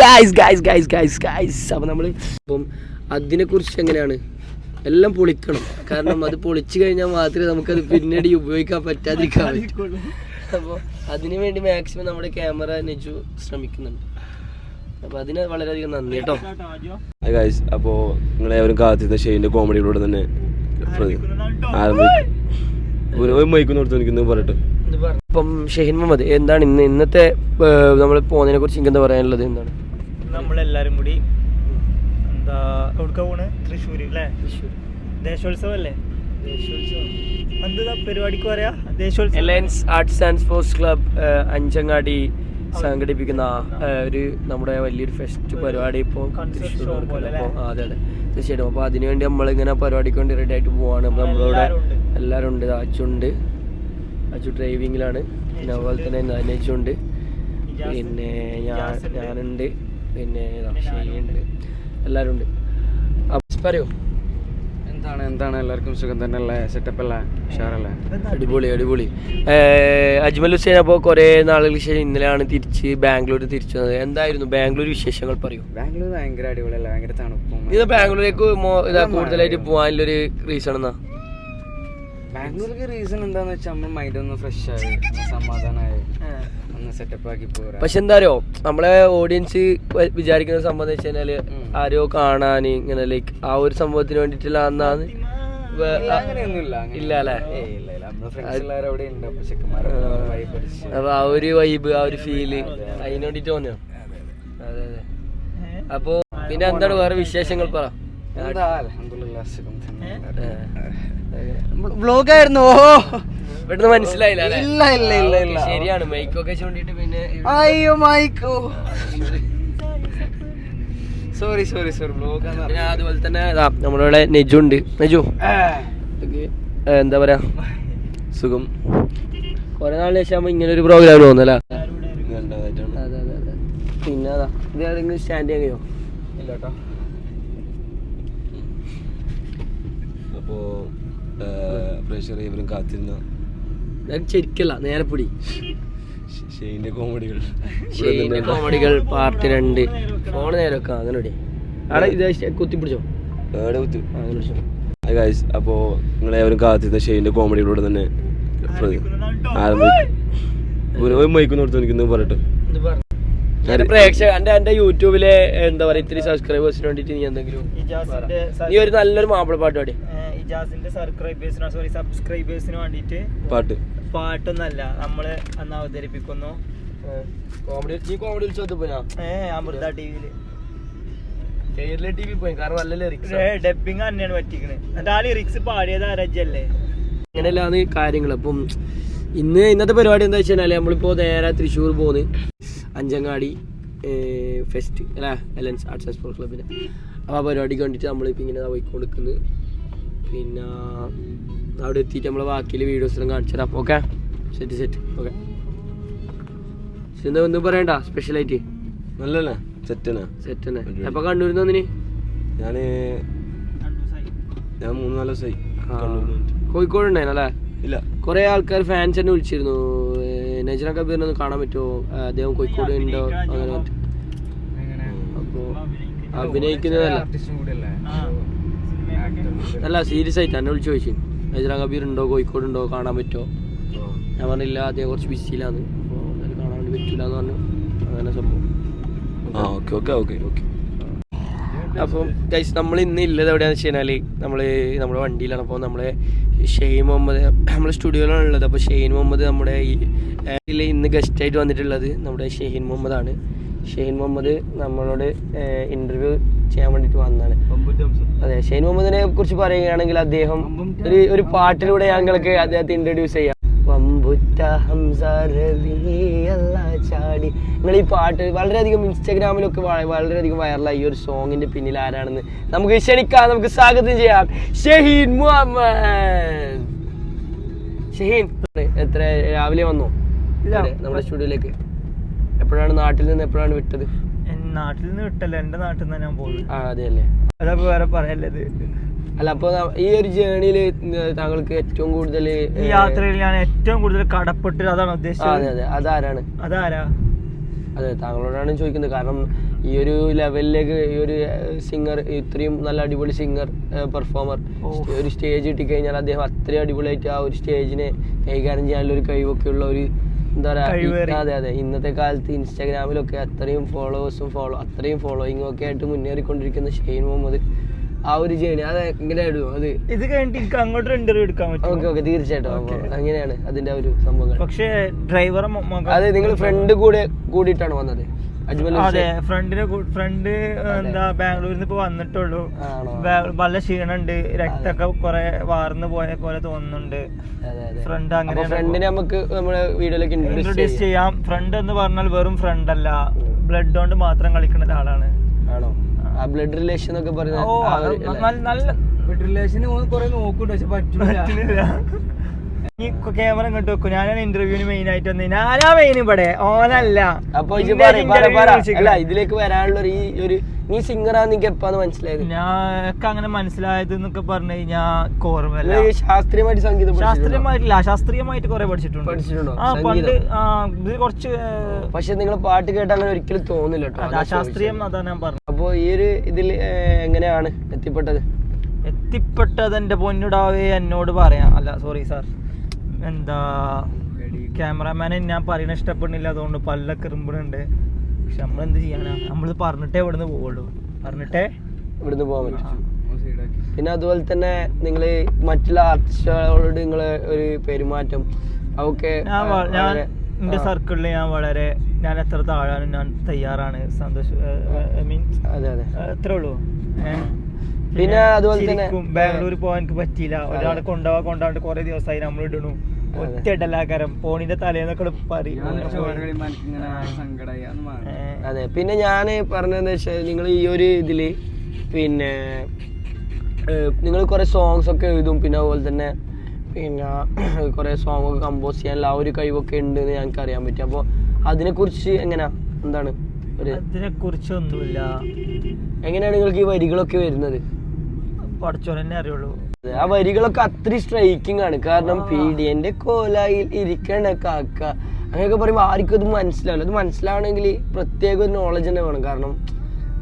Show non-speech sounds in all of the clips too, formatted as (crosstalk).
Guys guys guys guys guys അപ്പം നമ്മൾ അപ്പം അതിനെക്കുറിച്ച് എങ്ങനെയാണ്? എല്ലാം പൊളിക്കണം. കാരണം അത് പൊളിച്ചു കഴിഞ്ഞാൽ മാത്രമേ നമുക്കത് പിന്നീട് ഉപയോഗിക്കാൻ പറ്റാതിരിക്കാൻ പറ്റുള്ളൂ അപ്പോൾ അതിനു വേണ്ടി മാക്സിമം നമ്മുടെ ക്യാമറ നെജു ശ്രമിക്കുന്നുണ്ട്. അപ്പോൾ അതിന് വളരെയധികം നന്ദി കേട്ടോ. ഗൈസ് അപ്പോൾ നിങ്ങളേവരും കാത്തിരുന്ന ഷെയിന്റെ കോമഡിയിലൂടെ തന്നെ ആരംഭിക്കും ഒരു മൈക്കൊന്നും കൊടുത്തു നിൽക്കുന്നു പറഞ്ഞിട്ട്. പറയട്ടെ അപ്പം ഷെഹിൻ മുഹമ്മദ് എന്താണ് ഇന്ന് ഇന്നത്തെ നമ്മൾ പോകുന്നതിനെ കുറിച്ച് എനിക്ക് എന്താ പറയാനുള്ളത്? എന്താണ്? നമ്മളെല്ലാരും കൂടി എന്താ എവിടുക്ക പോണ്? തൃശ്ശൂര് അല്ലേ ദേശോത്സവം. അല്ലേ എന്താ പരിപാടിക്ക് പറയാ? ദേശോത്സവം. Alliance arts and sports club Anchangadi സംഘടിപ്പിക്കുന്ന ഒരു നമ്മുടെ വലിയൊരു ഫെസ്റ്റ് പരിപാടി ഇപ്പോൾ തൃശ്ശൂർ അതെ അതെ. തീർച്ചയായിട്ടും. അപ്പോൾ അതിനുവേണ്ടി നമ്മളിങ്ങനെ പരിപാടിക്ക് വേണ്ടി റെഡി ആയിട്ട് പോവാണ്. അപ്പോൾ നമ്മളിവിടെ എല്ലാവരും ഉണ്ട്. എല്ലാവരും ഉണ്ട് അച്ചുണ്ട് അച്ചു ഡ്രൈവിങ്ങിലാണ്. പിന്നെ അതുപോലെ തന്നെ നനച്ചുണ്ട്. പിന്നെ ഞാൻ. ഞാനുണ്ട്. പിന്നെ ഉണ്ട് ഷെയ്യുണ്ട് എല്ലാവരും ഉണ്ട് പറയോ. എന്താണ് എന്താണ്? എല്ലാവർക്കും സുഖം തന്നെ അല്ലേ സെറ്റപ്പ് അല്ലേ? ഉഷാറല്ലേ? അടിപൊളി അടിപൊളി. അജ്മൽ ഹുസൈൻ അപ്പോൾ കുറേ നാളുകൾക്ക് ശേഷം ഇന്നലെയാണ് തിരിച്ച് ബാംഗ്ലൂർ തിരിച്ചു വന്നത് എന്തായിരുന്നു ബാംഗ്ലൂർ വിശേഷങ്ങൾ പറയൂ? ബാംഗ്ലൂർ ഭയങ്കര അടിപൊളിയല്ല? ഭയങ്കര തണുപ്പും ഇത് ബാംഗ്ലൂരേക്ക് കൂടുതലായിട്ട് പോകാനുള്ളൊരു റീസൺ എന്നാ? ബാംഗ്ലൂർക്ക് റീസൺ എന്താന്ന് വെച്ചാൽ നമ്മൾ മൈൻഡ് ഒന്ന് ഫ്രഷ് ആയി സമാധാനമായി ഒന്ന് സെറ്റപ്പ് ആക്കി പോരാ. പക്ഷെ എന്താറിയോ നമ്മളെ ഓഡിയൻസ് വിചാരിക്കുന്ന സംഭവം എന്ന് വെച്ച് കഴിഞ്ഞാൽ. ആരോ കാണാൻ ഇങ്ങനെ ലൈക്ക് ആ ഒരു സംഭവത്തിന് ഇല്ല, അല്ലേ? ഉണ്ട് അപ്പൊ. ആ ഒരു വൈബ് ആ ഒരു ഫീൽ അതിന് വേണ്ടിട്ട് തോന്നിയോ? അതെ അതെ. അപ്പോ പിന്നെ എന്താണ് വേറെ വിശേഷങ്ങൾ പറ? എന്താ? അൽഹംദുലില്ലാ സുഖം തന്നെ. വ്ലോഗ് ആയിരുന്നു ഇവിടുന്ന് മനസ്സിലായില്ല അല്ലേ? ഇല്ല, ഇല്ല, ഇല്ല, ഇല്ല. ശരിയാണ്. മൈക്കൊക്കെ ചൂണ്ടിട്ട് പിന്നെ അയ്യോ മൈക്കോ. Sorry sorry sorry. ബ്ലോഗ് പിന്നെ അതുപോലെ തന്നെ ദാ നമ്മളിവിടെ നെജു ഉണ്ട്. നെജു. എന്താ പറയാ? സുഖം. കുറെ നാളിന് ശേഷം ഇങ്ങനെ ഒരു പ്രോഗ്രാം തോന്നല രണ്ടാമതായിട്ടാണ് അതെ അതെ അതെ. പിന്നെ അതാ ഇത് ആരെങ്കിലും സ്റ്റാൻഡ് ചെയ്യാൻ കഴിയോ ഇല്ല കേട്ടോ. അപ്പോൾ പ്രേക്ഷകർ ഇവരും കാത്തിരുന്നു. ഞാൻ ശരിക്കല്ല നേരെ പിടി ഷെയിന്റെ കോമഡികൾ. ഷെയിന്റെ കോമഡികൾ പാർട്ട് രണ്ട്. ഫോൺ നേരെ വെക്കാം അങ്ങനെ പിടി അവിടെ ഇത് കുത്തി പിടിച്ചോ കുത്തി. അങ്ങനെ പിടിച്ചോ ഗൈസ് അപ്പോൾ നിങ്ങളേവരും കാത്തിരുന്ന ഷെയിന്റെ കോമഡികളോട് തന്നെ ഒരു മൈക്കൊന്ന് കൊടുത്ത് എനിക്കൊന്ന് പറയട്ടെ പ്രേക്ഷക എന്റെ എന്റെ യൂട്യൂബിലെ എന്താ പറയാ ഇത്തിരി സബ്സ്ക്രൈബേഴ്സിന് വേണ്ടിട്ട് നീ എന്തെങ്കിലും ഇജാസിന്റെ നീ ഒരു നല്ലൊരു മാപ്പിള പാട്ട് പാടി. ഇജാസിന്റെ സർക്രൈബേഴ്സിനോ സോറി സബ്സ്ക്രൈബേഴ്സിന് വേണ്ടിട്ട് പാട്ട്. പാട്ടൊന്നല്ല നമ്മൾ അന്ന് അവതരിപ്പിക്കുന്നു. കോമഡി നീ കോമഡി വിളിച്ചു പോയാ ഏഹ് അമൃത ടിവിയിൽ കേരള ടി വി പോയി കാരണം നല്ല ലിറിക്സ് ഡബിങ് തന്നെയാണ് പറ്റിക്കണത് എന്നിട്ട് ആ ലിറിക്സ് പാടിയത് ആരാജ്യല്ലേ അങ്ങനെയല്ലാന്ന് കാര്യങ്ങൾ അപ്പം ഇന്ന് ഇന്നത്തെ പരിപാടി എന്താ വെച്ചാൽ നമ്മളിപ്പോ നേരെ തൃശ്ശൂർ പോന്ന് അഞ്ചങ്ങാടി ഫെസ്റ്റ് അല്ല എലൻസ് ആർട്സ് ആൻഡ് സ്പോർട്സ് ക്ലബിന് അപ്പോൾ ആ പരിപാടിക്ക് വേണ്ടിയിട്ട് നമ്മളിപ്പോൾ ഇങ്ങനെ പോയിക്കൊടുക്കുന്നു പിന്നെ അവിടെ എത്തിയിട്ട് നമ്മൾ ബാക്കിയിൽ വീഡിയോസിലും കാണിച്ചു തരാം. ഓക്കെ സെറ്റ് സെറ്റ് ഓക്കെ എന്താ ഒന്നും പറയണ്ട. സ്പെഷ്യലായിട്ട് നല്ലല്ലേ സെറ്റനാ സെറ്റ് തന്നെ. എപ്പോൾ കണ്ണൂരിൽ നിന്ന് ഞാൻ ഞാൻ മൂന്ന് നാല് ദിവസമായി കോഴിക്കോട് ഉണ്ടായിരുന്നു അല്ലേ? കോഴിക്കോട് ഉണ്ടായിരുന്നല്ലേ ഇല്ല. കുറെ ആൾക്കാർ ഫാൻസ് തന്നെ വിളിച്ചിരുന്നു. നജറ കബീറിനെ ഒന്ന് കാണാൻ പറ്റുമോ? അദ്ദേഹം കോഴിക്കോട് ഉണ്ടോ? അങ്ങനെ അപ്പോൾ അപ്പോ അഭിനയിക്കുന്നതല്ല. അല്ലേ സീരിയസ് ആയിട്ട് എന്നെ വിളിച്ചു ചോദിച്ചു. ഹൈദരാ കബീർ ഉണ്ടോ കോഴിക്കോട് ഉണ്ടോ കാണാൻ പറ്റുമോ ഞാൻ പറഞ്ഞില്ല അദ്ദേഹം കുറച്ച് ബിസിയിലാണ് അപ്പോൾ കാണാൻ വേണ്ടി പറ്റില്ല എന്ന് പറഞ്ഞു. അങ്ങനെ സംഭവം. ആ ഓക്കെ ഓക്കെ ഓക്കെ ഓക്കെ. അപ്പം ഗൈസ് നമ്മൾ ഇന്ന് ഇല്ലത് എവിടെയാണെന്ന് വെച്ച് കഴിഞ്ഞാൽ നമ്മൾ നമ്മുടെ വണ്ടിയിലാണ്. അപ്പോൾ നമ്മളെ ഷെയ്ൻ മുഹമ്മദ് നമ്മൾ സ്റ്റുഡിയോയിലാണ് ഉള്ളത്. അപ്പോൾ ഷെയ്ൻ മുഹമ്മദ് നമ്മുടെ ഈ ഇന്ന് ഗസ്റ്റായിട്ട് വന്നിട്ടുള്ളത് നമ്മുടെ ഷെയ്ൻ മുഹമ്മദാണ്. ഷെയ്ൻ മുഹമ്മദ് നമ്മളോട് ഇന്റർവ്യൂ ചെയ്യാൻ വേണ്ടിട്ട് വന്നതാണ്. അതെ ഷെയ്ൻ മുഹമ്മദിനെ കുറിച്ച് പറയുകയാണെങ്കിൽ അദ്ദേഹം ഒരു ഒരു പാട്ടിലൂടെ ഞങ്ങൾക്ക് അദ്ദേഹത്തെ ഇൻട്രൊഡ്യൂസ് ചെയ്യാം. ചാടി. നിങ്ങൾ ഈ പാട്ട് വളരെയധികം ഇൻസ്റ്റാഗ്രാമിലൊക്കെ വളരെയധികം വൈറലായി. ഈ ഒരു സോങ്ങിന്റെ പിന്നിൽ ആരാണെന്ന് നമുക്ക് ക്ഷണിക്കാം നമുക്ക് സ്വാഗതം ചെയ്യാം. ഷഹീൻ മുഹമ്മദ്. ഷഹീൻ എത്ര രാവിലെ വന്നോ. നമ്മുടെ സ്റ്റുഡിയോയിലേക്ക് എപ്പോഴാണ് നാട്ടിൽ നിന്ന് എപ്പോഴാണ് വിട്ടത്? നാട്ടിൽ നിന്ന് വിട്ടല്ല എന്റെ നാട്ടിൽ നിന്ന് ഞാൻ പോകുന്നത് ആ അതെ അല്ലേ? അതപ്പോ വേറെ പറയല്ലത്. അല്ല അപ്പൊ ഈ ഒരു ജേണിയിൽ താങ്കൾക്ക് ഏറ്റവും കൂടുതൽ ഈ യാത്രയിൽ ഞാൻ ഏറ്റവും കൂടുതൽ കടപ്പെട്ട് അതാണ് അതെ ഉദ്ദേശിച്ചത്. അതെ അതാരാണ്? അതാരാ? അതെ താങ്കളോടാണ് ചോദിക്കുന്നത്. കാരണം ഈ ഒരു ലെവലിലേക്ക് ഈ ഒരു സിംഗർ ഇത്രയും നല്ല അടിപൊളി സിംഗർ പെർഫോമർ ഒരു സ്റ്റേജ് കിട്ടിക്കഴിഞ്ഞാൽ അദ്ദേഹം അത്രയും അടിപൊളിയായിട്ട് ആ ഒരു സ്റ്റേജിനെ കൈകാര്യം ചെയ്യാനുള്ള ഒരു കഴിവൊക്കെ ഉള്ള ഒരു എന്താ പറയാ അതെ അതെ. ഇന്നത്തെ കാലത്ത് ഇൻസ്റ്റാഗ്രാമിലൊക്കെ അത്രയും ഫോളോവേഴ്സും ഫോളോ അത്രയും ഫോളോയിങ്ങും ഒക്കെ ആയിട്ട് മുന്നേറിക്കൊണ്ടിരിക്കുന്ന ഷെയ്ൻ മുഹമ്മദ് ആ ഒരു ജേണി അത് എങ്ങനെയായിരുന്നു അത് ഇത് കഴിഞ്ഞിട്ട് എനിക്ക് അങ്ങോട്ട് ഇന്റർവ്യൂ എടുക്കാൻ ഓക്കെ പറ്റും ഓക്കെ. തീർച്ചയായിട്ടും. അപ്പൊ അങ്ങനെയാണ് അതിന്റെ ഒരു സംഭവം പക്ഷേ ഡ്രൈവർ അതെ നിങ്ങൾ ഫ്രണ്ട് കൂടെ കൂടിയിട്ടാണ് വന്നത്. അതെ ഫ്രണ്ടിന് ഫ്രണ്ട് എന്താ ബാംഗ്ലൂരിൽ നിന്ന് ഇപ്പൊ വന്നിട്ടുള്ളൂ. നല്ല ക്ഷീണുണ്ട്? രക്തമൊക്കെ കുറെ വാർന്നു പോയ പോലെ തോന്നുന്നുണ്ട്. അതെ അതെ ഫ്രണ്ട് അങ്ങനെ ഫ്രണ്ടിനെ നമുക്ക് നമ്മുടെ വീഡിയോയിലേക്ക് ഇൻട്രൊഡ്യൂസ് ചെയ്യാം. ഫ്രണ്ട് എന്ന് പറഞ്ഞാൽ വെറും ഫ്രണ്ട് അല്ല ബ്ലഡ് കൊണ്ട് മാത്രം കളിക്കുന്ന ഒരാളാണ് ആണോ? ആ. ബ്ലഡ് റിലേഷൻ എന്നൊക്കെ ഓ പറയുന്നത്? നല്ല- ബ്ലഡ് റിലേഷൻ കുറെ നോക്കൂട്ടോ പക്ഷെ പറ്റൂല. ഈ ക്യാമറ ഇങ്ങോട്ട് വെക്കും. ഞാനാണ് ഇന്റർവ്യൂവിന് മെയിൻ ആയിട്ട് വന്നത് ഞാനാ മെയിൻ ഇവിടെ. ഓനല്ല. അപ്പൊ ഇതിലേക്ക് വരാനുള്ള ഒരു ഈ ഒരു നീ സിംഗറാന്ന് എനിക്ക് എപ്പാന്ന് മനസ്സിലായത്? ഞാൻ അങ്ങനെ മനസ്സിലായത് എന്നൊക്കെ പറഞ്ഞു കഴിഞ്ഞാ ഓർമ്മല്ല നിങ്ങൾ ശാസ്ത്രീയമായിട്ട് സംഗീതം? ശാസ്ത്രീയമായിട്ടില്ല. ശാസ്ത്രീയമായിട്ട് കുറെ പഠിച്ചിട്ടുണ്ട്. പഠിച്ചിട്ടുണ്ടോ? ആ പണ്ട് ആ ഇത് കുറച്ച് പക്ഷെ നിങ്ങൾ പാട്ട് കേട്ട് അങ്ങനെ ഒരിക്കലും തോന്നില്ല ശാസ്ത്രീയം അതാ ഞാൻ പറഞ്ഞത്. അപ്പൊ ഈ ഒരു ഇതിൽ എങ്ങനെയാണ് എത്തിപ്പെട്ടത്? എത്തിപ്പെട്ടത് എന്റെ പൊന്നുടാവേ എന്നോട് പറയാം. അല്ല സോറി സാർ എന്താ ക്യാമറാമാനെ ഞാൻ പറയണ ഇഷ്ടപ്പെടുന്നില്ല. അതുകൊണ്ട് പല്ലൊക്കെ ഇറുമ്പിടുണ്ട് പക്ഷെ നമ്മൾ എന്ത് ചെയ്യാനാ? നമ്മൾ പറഞ്ഞിട്ടേ ഇവിടുന്ന് പോവുള്ളൂ. പറഞ്ഞിട്ടേ ഇവിടുന്ന് പോകാൻ പറ്റും. പിന്നെ അതുപോലെ തന്നെ നിങ്ങൾ മറ്റുള്ള ആർട്ടിസ്റ്റുകളോട് നിങ്ങൾ ഒരു പെരുമാറ്റം അതൊക്കെ ഞാൻ ആ, സർക്കിളിൽ ഞാൻ വളരെ ഞാൻ എത്ര താഴാനും ഞാൻ തയ്യാറാണ്. സന്തോഷം അതെ അതെ. എത്രേ ഉള്ളൂ? പിന്നെ അതുപോലെ തന്നെ- ബാംഗ്ലൂർ പോകാൻ എനിക്ക് പറ്റിയില്ല. ഒരാളെ കൊണ്ടുപോവാ കൊണ്ടാണ്ട് കുറെ ദിവസമായി നമ്മൾ ഇടണു ഫോണിന്റെ തലേന്നൊക്കെ പറയും അതെ പിന്നെ ഞാൻ പറഞ്ഞതെന്ന് വെച്ചാൽ നിങ്ങൾ ഈ ഒരു ഇതിൽ പിന്നെ നിങ്ങൾ കുറെ സോങ്സ് ഒക്കെ എഴുതും. പിന്നെ അതുപോലെ തന്നെ പിന്നെ (clears throat) കുറെ സോങ് ഒക്കെ കമ്പോസ് ചെയ്യാനുള്ള ആ ഒരു കഴിവൊക്കെ ഉണ്ട് എന്ന് ഞങ്ങൾക്ക് അറിയാൻ പറ്റും. അപ്പോൾ അതിനെക്കുറിച്ച് എങ്ങനെയാ എന്താണ് അതിനെ കുറിച്ചൊന്നുമില്ല എങ്ങനെയാണ് നിങ്ങൾക്ക് ഈ വരികളൊക്കെ വരുന്നത്? പഠിച്ചോലെന്നെ അറിയുള്ളൂ. ആ വരികളൊക്കെ അത്ര സ്ട്രൈക്കിംഗ് ആണ്. കാരണം പീഡിയന്റെ കോലായിൽ ഇരിക്കണ കാക്ക. അങ്ങനെയൊക്കെ പറയുമ്പോൾ ആർക്കും അത് മനസ്സിലാവില്ല. അത് മനസ്സിലാവണമെങ്കിൽ പ്രത്യേക ഒരു നോളജ് തന്നെ വേണം. കാരണം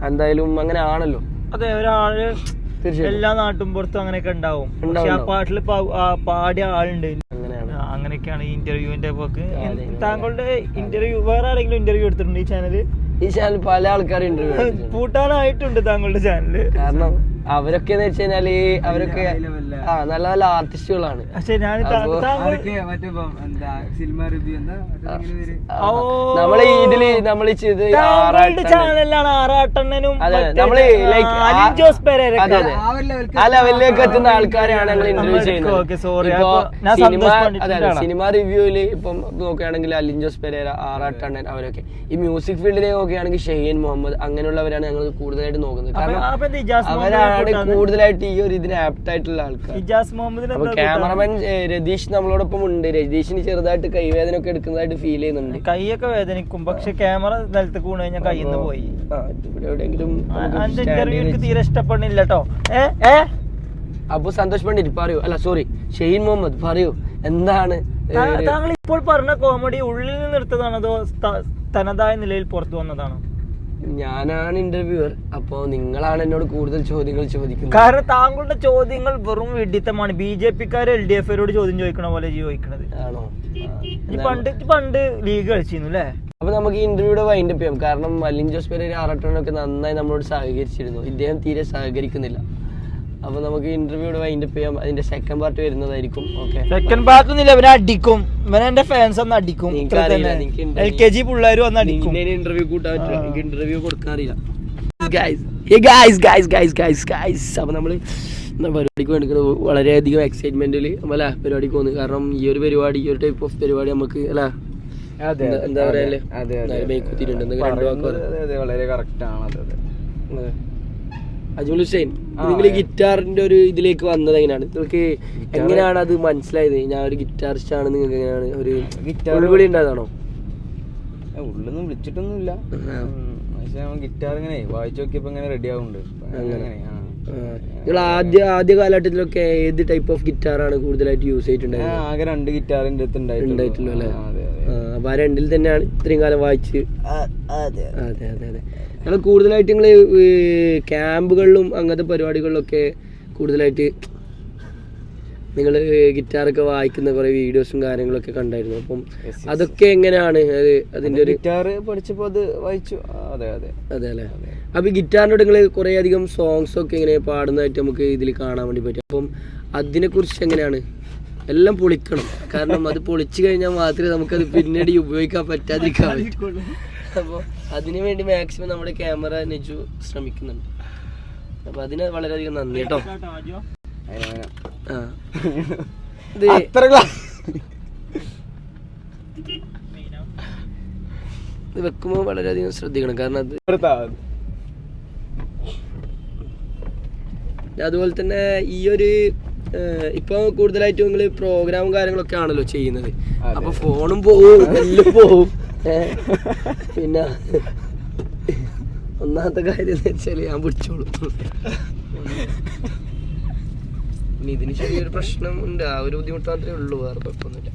എന്തായാലും അങ്ങനെ ആണല്ലോ. അതെ ഒരാൾ എല്ലാ നാട്ടും പുറത്തും അങ്ങനെയൊക്കെ ഉണ്ടാവും. പക്ഷെ ആ. പാട്ടിൽ പാടിയ ആളുണ്ട്. അങ്ങനെയൊക്കെയാണ് ഈ ഇന്റർവ്യൂവിന്റെ പോക്ക്. താങ്കളുടെ ഇന്റർവ്യൂ വേറെ ആരെങ്കിലും ഇന്റർവ്യൂ എടുത്തിട്ടുണ്ട് ഈ ചാനൽ ഈ ചാനൽ പല ആൾക്കാരും ഇന്റർവ്യൂ (laughs) കൂട്ടാനായിട്ടുണ്ട് താങ്കളുടെ ചാനൽ കാരണം അവരൊക്കെ എന്ന് വെച്ച് കഴിഞ്ഞാൽ അവരൊക്കെ. ആ നല്ല നല്ല ആർട്ടിസ്റ്റുകളാണ്. നമ്മൾ ഇതിൽ നമ്മൾ ചെയ്ത് അതെ, നമ്മൾ ആ, അലിൻ ആ- ലെവലിലേക്ക് എത്തുന്ന ആൾക്കാരെയാണ് ഞങ്ങൾ ഇന്റർവ്യൂ ചെയ്യുന്നത്. സിനിമ റിവ്യൂൽ അതെ സിനിമ റിവ്യൂവിൽ ഇപ്പം നോക്കുകയാണെങ്കിൽ അലിൻ ജോസ് പെരേര ആറാട്ടണ്ണൻ അവരൊക്കെ. ഈ മ്യൂസിക് ഫീൽഡിലേക്ക് നോക്കുകയാണെങ്കിൽ ഷെയ്ൻ മുഹമ്മദ് അങ്ങനെയുള്ളവരാണ് ഞങ്ങൾ കൂടുതലായിട്ട് നോക്കുന്നത്. കാരണം അപ്പൊ എന്ത് ഇജാസ് അവരാണ് കൂട്ടാന്ന്? കൂടുതലായിട്ട് ഈ ഒരു ഇതിന് ആപ്റ്റ് ആയിട്ടുള്ള ആൾക്കാർ ഇജാസ് മുഹമ്മദിനെ അപ്പൊ? ക്യാമറമാൻ രതീഷ് നമ്മളോടൊപ്പം ഉണ്ട്. രതീഷിന് ചെറുതായിട്ട് കൈവേദന ഒക്കെ എടുക്കുന്നതായിട്ട് ഫീൽ ചെയ്യുന്നുണ്ട്. കൈയൊക്കെ വേദനിക്കും. പക്ഷെ ക്യാമറ നിലത്ത് കൂണ് കഴിഞ്ഞാൽ കയ്യിൽ പോയി. ഇന്റർവ്യൂ എനിക്ക് തീരെ ഇഷ്ടപ്പെടുന്നില്ല കേട്ടോ അപ്പൊ സന്തോഷ് പണ്ഡിറ്റ് പറയൂ. അല്ല സോറി ഷെയ്ൻ മുഹമ്മദ് പറയൂ. എന്താണ് താങ്കൾ ഇപ്പോൾ പറഞ്ഞ കോമഡി ഉള്ളിൽ നിന്ന് എടുത്തതാണോ അതോ തനതായ നിലയിൽ പുറത്തു വന്നതാണോ? ഞാനാണ് ഇന്റർവ്യൂവർ അപ്പോ നിങ്ങളാണ് എന്നോട് കൂടുതൽ ചോദ്യങ്ങൾ ചോദിക്കുന്നത്. കാരണം താങ്കളുടെ ചോദ്യങ്ങൾ വെറും വിഡിത്തമാണ്. ബി ജെ പിക്കാർ എൽ ഡി എഫിനോട് ചോദ്യം ചോദിക്കണ പോലെ ചോദിക്കണത്. ആണോ? പണ്ട് പണ്ട് ലീഗ് കളിച്ചിരുന്നു അല്ലേ അപ്പൊ നമുക്ക് ഇന്റർവ്യൂടെ വൈൻഡപ്പ് ചെയ്യാം. കാരണം മലിൻ ജോസ് പെരേര ആറട്ടണൊക്കെ നന്നായി നമ്മളോട് സഹകരിച്ചിരുന്നു. ഇദ്ദേഹം തീരെ സഹകരിക്കുന്നില്ല. അപ്പൊ നമുക്ക് ഇന്റർവ്യൂ വൈൻഡ് അപ്പ് ചെയ്യാം. അതിന്റെ സെക്കൻഡ് പാർട്ട് വരുന്നതായിരിക്കും. ഓക്കെ സെക്കൻഡ് പാർട്ട് ഒന്നുമില്ല ഇവനെ അടിക്കും. ഇവനെ എന്റെ ഫാൻസ് ഒന്ന് അടിക്കും. എൽ കെ ജി പിള്ളേർ വന്ന് അടിക്കും. ഇന്റർവ്യൂ കൂട്ടാൻ പറ്റില്ല. എനിക്ക് ഇന്റർവ്യൂ കൊടുക്കാറില്ല അപ്പൊ നമ്മൾ പരിപാടിക്ക് വേണ്ടി വളരെയധികം എക്സൈറ്റ്മെന്റിൽ അല്ല പരിപാടിക്ക് പോകുന്നത് കാരണം ഈ ഒരു പരിപാടി ഈ ഒരു ടൈപ്പ് ഓഫ് പരിപാടി നമുക്ക് അല്ല? അതെ എന്താ- പറയാ അതെ അതെ ബൈക്ക് കുത്തിയിട്ടുണ്ട്. രണ്ട് വാക്ക് അതെ, അതെ, വളരെ കറക്റ്റ് ആണ് അതെ. അതെ അജ്മൽ ഹുസൈൻ നിങ്ങൾ ഗിറ്റാറിന്റെ ഒരു ഇതിലേക്ക് വന്നത് എങ്ങനെയാണ്? നിങ്ങൾക്ക് എങ്ങനെയാണ് അത് മനസ്സിലായത്? ഞാൻ ഒരു ഗിറ്റാറിസ്റ്റ് ആണ് നിങ്ങൾക്ക് എങ്ങനെയാണ് ഒരു ഗിറ്റാർ വിളി ഉണ്ടായതാണോ? ഉള്ളൊന്നും വിളിച്ചിട്ടൊന്നുമില്ല. പക്ഷെ ഗിറ്റാർ ഇങ്ങനെ വായിച്ചു നോക്കിയപ്പോ ഇങ്ങനെ റെഡി ആവുന്നുണ്ട്. അങ്ങനെ. നിങ്ങൾ ആദ്യ ആദ്യ കാലഘട്ടത്തിലൊക്കെ ഏത് ടൈപ്പ് ഓഫ് ഗിറ്റാറാണ് കൂടുതലായിട്ട് യൂസ് ചെയ്തിട്ടുണ്ടായിരുന്നത്? ആകെ രണ്ട് ഗിറ്റാറിന്റെ അടുത്ത് അല്ലേ? അപ്പോൾ ആ രണ്ടിൽ തന്നെയാണ് ഇത്രയും കാലം വായിച്ച്. അതെ അതെ. അതെ ഞങ്ങൾ കൂടുതലായിട്ട് നിങ്ങൾ ക്യാമ്പുകളിലും അങ്ങനത്തെ പരിപാടികളിലൊക്കെ കൂടുതലായിട്ട് നിങ്ങൾ ഗിറ്റാറൊക്കെ വായിക്കുന്ന കുറെ വീഡിയോസും കാര്യങ്ങളൊക്കെ കണ്ടായിരുന്നു. അപ്പം അതൊക്കെ എങ്ങനെയാണ്? അത് അതിന്റെ ഒരു ഗിറ്റാർ പഠിച്ചപ്പോൾ അത് വായിച്ചു. അതെ അതെ. അതെ അല്ലേ? അപ്പൊ ഗിറ്റാറിനോട് നിങ്ങൾ കുറേ അധികം സോങ്സ് ഒക്കെ ഇങ്ങനെ പാടുന്നതായിട്ട് നമുക്ക് ഇതിൽ കാണാൻ വേണ്ടി പറ്റും. അപ്പം അതിനെ കുറിച്ച് എങ്ങനെയാണ്? എല്ലാം പൊളിക്കണം. കാരണം അത് പൊളിച്ചു കഴിഞ്ഞാൽ മാത്രമേ നമുക്കത് പിന്നീട് ഉപയോഗിക്കാൻ പറ്റാതിരിക്കാൻ പറ്റുള്ളൂ അപ്പോൾ അതിനു വേണ്ടി മാക്സിമം നമ്മുടെ ക്യാമറ നെജു ശ്രമിക്കുന്നുണ്ട്. അപ്പോൾ അതിന് വളരെയധികം നന്ദി കേട്ടോ. ഇത് വെക്കുമ്പോൾ വളരെയധികം ശ്രദ്ധിക്കണം. കാരണം അത് അതുപോലെ തന്നെ ഈ ഒരു ഇപ്പൊ കൂടുതലായിട്ടും നിങ്ങൾ പ്രോഗ്രാമും കാര്യങ്ങളൊക്കെ ആണല്ലോ ചെയ്യുന്നത്. അപ്പൊ ഫോണും പോവും എല്ലാം പോവും. പിന്നെ ഒന്നാമത്തെ കാര്യം എന്ന് വെച്ചാൽ ഞാൻ പിടിച്ചോളൂ ഇതിന് ചെറിയൊരു പ്രശ്നം ഉണ്ട്. ആ ഒരു ബുദ്ധിമുട്ട് മാത്രമേ ഉള്ളൂ. വേറെ കുഴപ്പമൊന്നുമില്ല.